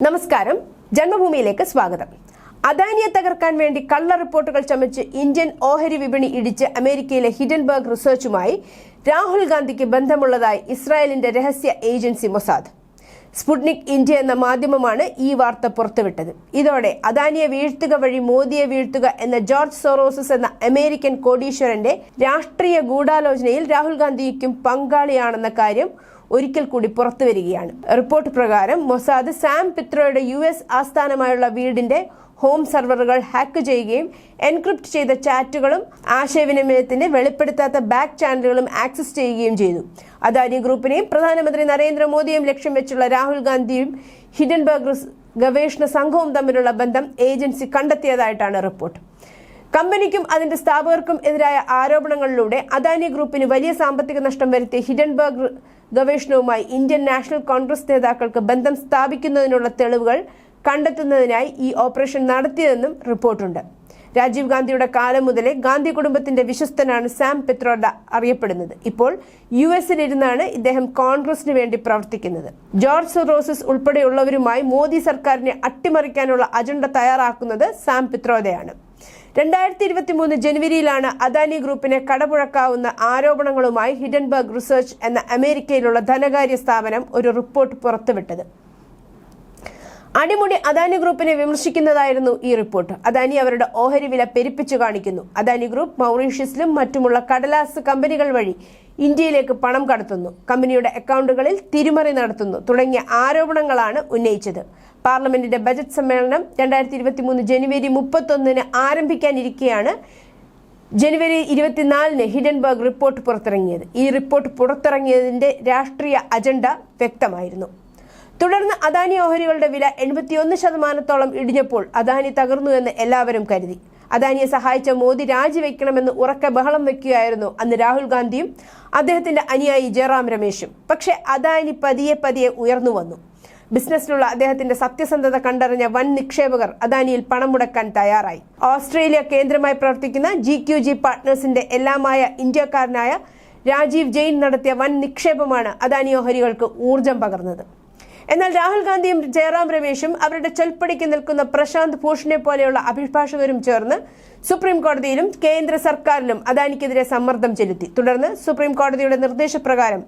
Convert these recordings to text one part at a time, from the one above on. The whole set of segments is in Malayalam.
നമസ്കാരം. ജന്മഭൂമിയിലേക്ക് സ്വാഗതം. അദാനിയെ തകർക്കാൻ വേണ്ടി കള്ള റിപ്പോർട്ടുകൾ ചമച്ച് ഇന്ത്യൻ ഓഹരി വിപണി ഇടിച്ച് അമേരിക്കയിലെ ഹിഡൻബർഗ് റിസർച്ചുമായി രാഹുൽ ഗാന്ധിക്ക് ബന്ധമുള്ളതായി ഇസ്രായേലിന്റെ രഹസ്യ ഏജൻസി മൊസാദ്. സ്പുട്നിക് ഇന്ത്യ എന്ന മാധ്യമമാണ് ഈ വാർത്ത പുറത്തുവിട്ടത്. ഇതോടെ അദാനിയെ വീഴ്ത്തുക വഴി മോദിയെ വീഴ്ത്തുക എന്ന ജോർജ് സോറോസസ് എന്ന അമേരിക്കൻ കോടീശ്വരന്റെ രാഷ്ട്രീയ ഗൂഢാലോചനയിൽ രാഹുൽ ഗാന്ധിക്കും പങ്കാളിയാണെന്ന കാര്യം ഒരിക്കൽ കൂടി പുറത്തു വരികയാണ്. റിപ്പോർട്ട് പ്രകാരം മൊസാദ് സാം പിത്രോയുടെ യു എസ് ആസ്ഥാനമായുള്ള വീടിന്റെ ഹോം സെർവറുകൾ ഹാക്ക് ചെയ്യുകയും എൻക്രിപ്റ്റ് ചെയ്ത ചാറ്റുകളും ആശയവിനിമയത്തിന്റെ വെളിപ്പെടുത്താത്ത ബാക്ക് ചാനലുകളും ആക്സസ് ചെയ്യുകയും ചെയ്തു. അദാനി ഗ്രൂപ്പിനെയും പ്രധാനമന്ത്രി നരേന്ദ്രമോദിയെയും ലക്ഷ്യം വെച്ചുള്ള രാഹുൽ ഗാന്ധിയും ഹിഡൻബർഗ് ഗവേഷണ സംഘവും തമ്മിലുള്ള ബന്ധം ഏജൻസി കണ്ടെത്തിയതായിട്ടാണ് റിപ്പോർട്ട്. കമ്പനിക്കും അതിന്റെ സ്ഥാപകർക്കും എതിരായ ആരോപണങ്ങളിലൂടെ അദാനി ഗ്രൂപ്പിന് വലിയ സാമ്പത്തിക നഷ്ടം വരുത്തിയ ഹിഡൻബർഗ് ഗവേഷണവുമായി ഇന്ത്യൻ നാഷണൽ കോൺഗ്രസ് നേതാക്കൾക്ക് ബന്ധം സ്ഥാപിക്കുന്നതിനുള്ള തെളിവുകൾ കണ്ടെത്തുന്നതിനായി ഈ ഓപ്പറേഷൻ നടത്തിയതെന്നും റിപ്പോർട്ടുണ്ട്. രാജീവ് ഗാന്ധിയുടെ കാലം മുതലേ ഗാന്ധി കുടുംബത്തിന്റെ വിശ്വസ്തനാണ് സാം പെത്രോഡ അറിയപ്പെടുന്നത്. ഇപ്പോൾ യു എസിലിരുന്നാണ് ഇദ്ദേഹം കോൺഗ്രസിന് വേണ്ടി പ്രവർത്തിക്കുന്നത്. ജോർജ് സൊറോസസ് ഉൾപ്പെടെയുള്ളവരുമായി മോദി സർക്കാരിനെ അട്ടിമറിക്കാനുള്ള അജണ്ട തയ്യാറാക്കുന്നത് സാം പിത്രോദയാണ് രണ്ടായിരത്തി ഇരുപത്തി മൂന്ന് ജനുവരിയിലാണ് അദാനി ഗ്രൂപ്പിനെ കടപുഴക്കാവുന്ന ആരോപണങ്ങളുമായി ഹിഡൻബർഗ് റിസർച്ച് എന്ന അമേരിക്കയിലുള്ള ധനകാര്യ സ്ഥാപനം ഒരു റിപ്പോർട്ട് പുറത്തുവിട്ടത്. അടിമുടി അദാനി ഗ്രൂപ്പിനെ വിമർശിക്കുന്നതായിരുന്നു ഈ റിപ്പോർട്ട്. അദാനി അവരുടെ ഓഹരി വില പെരുപ്പിച്ചു കാണിക്കുന്നു. അദാനി ഗ്രൂപ്പ് മൗറീഷ്യസിലും മറ്റുമുള്ള കടലാസ് കമ്പനികൾ വഴി ഇന്ത്യയിലേക്ക് പണം കടത്തുന്നു. കമ്പനിയുടെ അക്കൗണ്ടുകളിൽ തിരിമറി നടത്തുന്നു. തുടങ്ങിയ ആരോപണങ്ങളാണ് ഉന്നയിച്ചത്. പാർലമെന്റിന്റെ ബജറ്റ് സമ്മേളനം രണ്ടായിരത്തി ഇരുപത്തി മൂന്ന് ജനുവരി മുപ്പത്തൊന്നിന് ആരംഭിക്കാനിരിക്കെയാണ്. ജനുവരി ഇരുപത്തിനാലിന് ഹിഡൻബർഗ് റിപ്പോർട്ട് പുറത്തിറങ്ങിയത്. ഈ റിപ്പോർട്ട് പുറത്തിറങ്ങിയതിന്റെ രാഷ്ട്രീയ അജണ്ട വ്യക്തമായിരുന്നു. തുടർന്ന് അദാനി ഓഹരികളുടെ വില എൺപത്തിയൊന്ന് ശതമാനത്തോളം ഇടിഞ്ഞപ്പോൾ അദാനി തകർന്നു എന്ന് എല്ലാവരും കരുതി. അദാനിയെ സഹായിച്ച മോദി രാജിവെക്കണമെന്ന് ഉറക്കെ ബഹളം വെക്കുകയായിരുന്നു അന്ന് രാഹുൽ ഗാന്ധിയും അദ്ദേഹത്തിന്റെ അനുയായി ജയറാം രമേശും. പക്ഷേ അദാനി പതിയെ പതിയെ ഉയർന്നു വന്നു. ബിസിനസ്സിലുള്ള അദ്ദേഹത്തിന്റെ സത്യസന്ധത കണ്ടറിഞ്ഞ വൻ നിക്ഷേപകർ അദാനിയിൽ പണം മുടക്കാൻ തയ്യാറായി. ഓസ്ട്രേലിയ കേന്ദ്രമായി പ്രവർത്തിക്കുന്ന ജി ക്യു ജി പാർട്ട്നേഴ്സിന്റെ എല്ലാമായ ഇന്ത്യക്കാരനായ രാജീവ് ജെയിൻ നടത്തിയ വൻ നിക്ഷേപമാണ് അദാനി ഓഹരികൾക്ക് ഊർജം പകർന്നത്. എന്നാൽ രാഹുൽ ഗാന്ധിയും ജയറാം രമേശും അവരുടെ ചൊൽപ്പടിക്ക് നിൽക്കുന്ന പ്രശാന്ത് ഭൂഷണെ പോലെയുള്ള അഭിഭാഷകരും ചേർന്ന് സുപ്രീം കോടതിയിലും കേന്ദ്ര സർക്കാരിലും അദാനിക്കെതിരെ സമ്മർദ്ദം ചെലുത്തി. തുടർന്ന് സുപ്രീം കോടതിയുടെ നിർദ്ദേശപ്രകാരം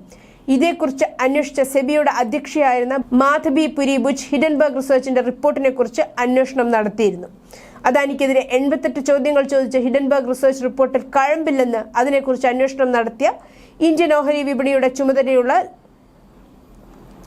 ഇതേക്കുറിച്ച് അന്വേഷിച്ച സെബിയുടെ അധ്യക്ഷയായിരുന്ന മാധബി പുരി ബുജ് ഹിഡൻബർഗ് റിസർച്ചിന്റെ റിപ്പോർട്ടിനെ കുറിച്ച് അന്വേഷണം നടത്തിയിരുന്നു. അദാനിക്കെതിരെ എൺപത്തെട്ട് ചോദ്യങ്ങൾ ചോദിച്ച ഹിഡൻബർഗ് റിസർച്ച് റിപ്പോർട്ടിൽ കഴമ്പില്ലെന്ന് അതിനെക്കുറിച്ച് അന്വേഷണം നടത്തിയ ഇന്ത്യൻ ഓഹരി വിപണിയുടെ ചുമതലയുള്ള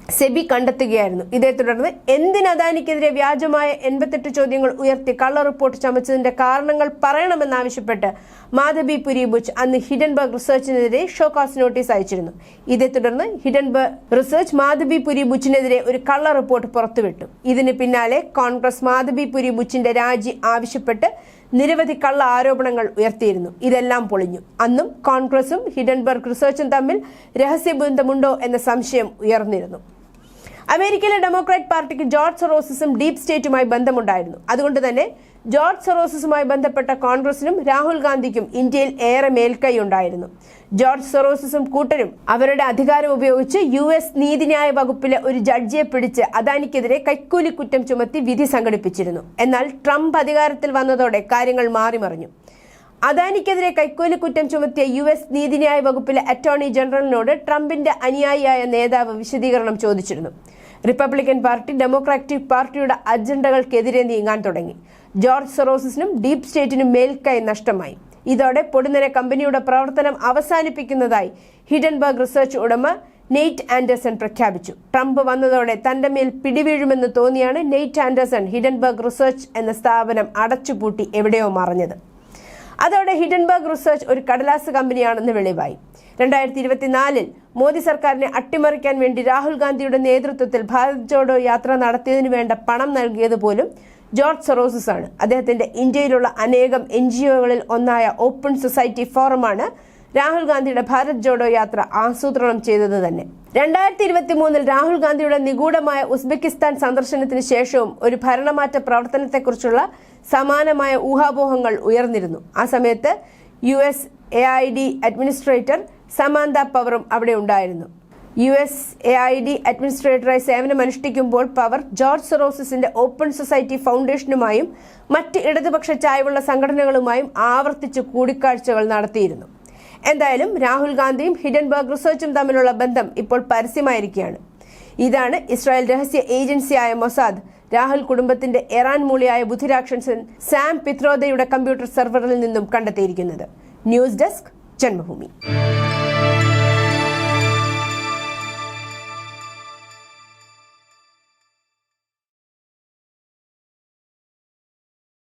സെബി കണ്ടെത്തുകയായിരുന്നു. ഇതേ തുടർന്ന് എന്തിന് അദാനിക്കെതിരെ വ്യാജമായ എൺപത്തെട്ട് ചോദ്യങ്ങൾ ഉയർത്തി കള്ള റിപ്പോർട്ട് ചമച്ചതിന്റെ കാരണങ്ങൾ പറയണമെന്നാവശ്യപ്പെട്ട് മാധബി പുരി ബുച്ച് അന്ന് ഹിഡൻബർഗ് റിസർച്ചിനെതിരെ ഷോകാസ് നോട്ടീസ് അയച്ചിരുന്നു. ഇതേ തുടർന്ന് ഹിഡൻബർഗ് റിസർച്ച് മാധബി പുരി ബുച്ചിനെതിരെ ഒരു കള്ള റിപ്പോർട്ട് പുറത്തുവിട്ടു. ഇതിന് പിന്നാലെ കോൺഗ്രസ് മാധബി പുരി ബുച്ചിന്റെ രാജി ആവശ്യപ്പെട്ട് നിരവധി കള്ള ആരോപണങ്ങൾ ഉയർത്തിയിരുന്നു. ഇതെല്ലാം പൊളിഞ്ഞു. അന്നും കോൺഗ്രസും ഹിഡൻബർഗ് റിസർച്ചും തമ്മിൽ രഹസ്യബന്ധമുണ്ടോ എന്ന സംശയം ഉയർന്നിരുന്നു. അമേരിക്കയിലെ ഡെമോക്രാറ്റ് പാർട്ടിക്ക് ജോർജ് സൊറോസിസും ഡീപ് സ്റ്റേറ്റുമായി ബന്ധമുണ്ടായിരുന്നു. അതുകൊണ്ട് തന്നെ ജോർജ് സെറോസസുമായി ബന്ധപ്പെട്ട കോൺഗ്രസിനും രാഹുൽ ഗാന്ധിക്കും ഇന്ത്യയിൽ ഏറെ മേൽക്കൈയുണ്ടായിരുന്നു. ജോർജ് സെറോസസും കൂട്ടരും അവരുടെ അധികാരം ഉപയോഗിച്ച് യു എസ് നീതിന്യായ വകുപ്പിലെ ഒരു ജഡ്ജിയെ പിടിച്ച് അദാനിക്കെതിരെ കൈക്കൂലി കുറ്റം ചുമത്തി വിധി സംഘടിപ്പിച്ചിരുന്നു. എന്നാൽ ട്രംപ് അധികാരത്തിൽ വന്നതോടെ കാര്യങ്ങൾ മാറിമറിഞ്ഞു അദാനിക്കെതിരെ കൈക്കൂലി കുറ്റം ചുമത്തിയ യു എസ് നീതിന്യായ വകുപ്പിലെ അറ്റോർണി ജനറലിനോട് ട്രംപിന്റെ അനുയായിയായ നേതാവ് വിശദീകരണം ചോദിച്ചിരുന്നു. റിപ്പബ്ലിക്കൻ പാർട്ടി ഡെമോക്രാറ്റിക് പാർട്ടിയുടെ അജണ്ടകൾക്കെതിരെ നീങ്ങാൻ തുടങ്ങി. ജോർജ് സെറോസിനും ഡീപ് സ്റ്റേറ്റിനും മേൽക്കൈ നഷ്ടമായി. ഇതോടെ പൊടുന്നനെ കമ്പനിയുടെ പ്രവർത്തനം അവസാനിപ്പിക്കുന്നതായി ഹിഡൻബർഗ് റിസർച്ച് ഉടമ നെയ്റ്റ് ആൻഡേഴ്സൺ പ്രഖ്യാപിച്ചു. ട്രംപ് വന്നതോടെ തന്റെ മേൽ പിടിവീഴുമെന്ന് തോന്നിയാണ് നെയ്റ്റ് ആൻഡേഴ്സൺ ഹിഡൻബർഗ് റിസർച്ച് എന്ന സ്ഥാപനം അടച്ചുപൂട്ടി എവിടെയോ മറഞ്ഞത്. അതോടെ ഹിഡൻബർഗ് റിസർച്ച് ഒരു കടലാസ് കമ്പനിയാണെന്ന് വെളിവായി. രണ്ടായിരത്തി ഇരുപത്തിനാലിൽ മോദി സർക്കാരിനെ അട്ടിമറിക്കാൻ വേണ്ടി രാഹുൽ ഗാന്ധിയുടെ നേതൃത്വത്തിൽ ഭാരത് ജോഡോ യാത്ര നടത്തിയതിനു വേണ്ട പണം നൽകിയത് പോലും ജോർജ് സെറോസസ് ആണ് അദ്ദേഹത്തിന്റെ ഇന്ത്യയിലുള്ള അനേകം എൻ ജി ഒകളിൽ ഒന്നായ ഓപ്പൺ സൊസൈറ്റി ഫോറമാണ് രാഹുൽ ഗാന്ധിയുടെ ഭാരത് ജോഡോ യാത്ര ആസൂത്രണം ചെയ്തത് തന്നെ. രണ്ടായിരത്തി ഇരുപത്തി മൂന്നിൽ രാഹുൽ ഗാന്ധിയുടെ നിഗൂഢമായ ഉസ്ബെക്കിസ്ഥാൻ സന്ദർശനത്തിന് ശേഷവും ഒരു ഭരണമാറ്റ പ്രവർത്തനത്തെക്കുറിച്ചുള്ള സമാനമായ ഊഹാപോഹങ്ങൾ ഉയർന്നിരുന്നു. ആ സമയത്ത് U S A I D administrator Samantha പവറും അവിടെ ഉണ്ടായിരുന്നു. U S A I D അഡ്മിനിസ്ട്രേറ്ററായി സേവനമനുഷ്ഠിക്കുമ്പോൾ പവർ ജോർജ് സെറോസിന്റെ ഓപ്പൺ സൊസൈറ്റി ഫൗണ്ടേഷനുമായും മറ്റ് ഇടതുപക്ഷ ചായ്വുള്ള സംഘടനകളുമായും ആവർത്തിച്ച് കൂടിക്കാഴ്ചകൾ നടത്തിയിരുന്നു. എന്തായാലും രാഹുൽ ഗാന്ധിയും ഹിഡൻബർഗ് റിസർച്ചും തമ്മിലുള്ള ബന്ധം ഇപ്പോൾ പരസ്യമായിരിക്കുകയാണ്. ഇതാണ് ഇസ്രായേൽ രഹസ്യ ഏജൻസിയായ മൊസാദ് രാഹുൽ കുടുംബത്തിന്റെ എറാൻ മൂളിയായ ബുധിരാക്ഷൻസൻ സാം പിത്രോദയുടെ കമ്പ്യൂട്ടർ സെർവറിൽ നിന്നും കണ്ടെത്തിയിരിക്കുന്നത്. News desk Janmabhoomi.